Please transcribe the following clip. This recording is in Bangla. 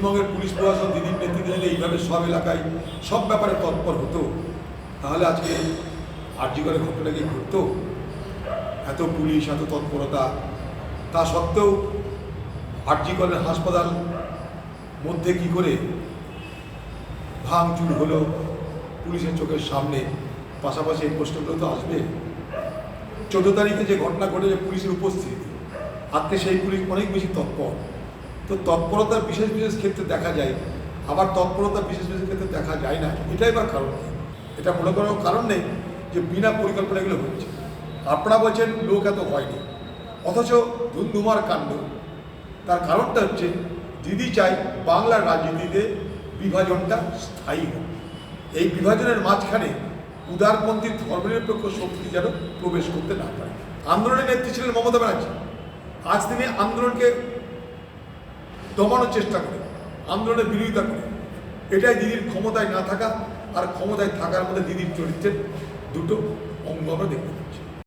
পশ্চিমবঙ্গের পুলিশ প্রশাসন দিদির নেতৃত্বে নিলে এইভাবে সব এলাকায় সব ব্যাপারে তৎপর হতো। তাহলে আজকে আর্যিকরের ঘটনা কি ঘটতো? এত পুলিশ, এত তৎপরতা। তা সত্ত্বেও আর্যিকরের হাসপাতাল মধ্যে কি করে ভাঙচুর হলো পুলিশের চোখের সামনে? পাশাপাশি এই প্রশ্নগুলো তো আসবে। চোদ্দ তারিখে যে ঘটনা ঘটেছে, পুলিশের উপস্থিতি। আজকে সেই পুলিশ অনেক বেশি তৎপর। তো তৎপরতা বিশেষ বিশেষ ক্ষেত্রে দেখা যায়। আবার তৎপরতা বিশেষ বিশেষ ক্ষেত্রে দেখা যায় না। এটাই বা কারণ এটা মনে করার কারণ নেই যে বিনা পরিকল্পনা এগুলো হচ্ছে। আপনারা বলছেন, লোক এত হয়নি অথচ ধুমধুমার কাণ্ড। তার কারণটা হচ্ছে, দিদি চাই বাংলার রাজনীতিতে বিভাজনটা স্থায়ী হোক। এই বিভাজনের মাঝখানে উদারপন্থী ধর্মনিরপেক্ষ শক্তি যেন প্রবেশ করতে না পারে। আন্দোলনের নেত্রী ছিলেন মমতা ব্যানার্জি। আজ তিনি আন্দোলনকে দমানোর চেষ্টা করে, আন্দোলনের বিরোধিতা করে। এটাই দিদির ক্ষমতায় না থাকা আর ক্ষমতায় থাকার মধ্যে দিদির চরিত্রের দুটো অঙ্গ আমরা দেখতে পাচ্ছি।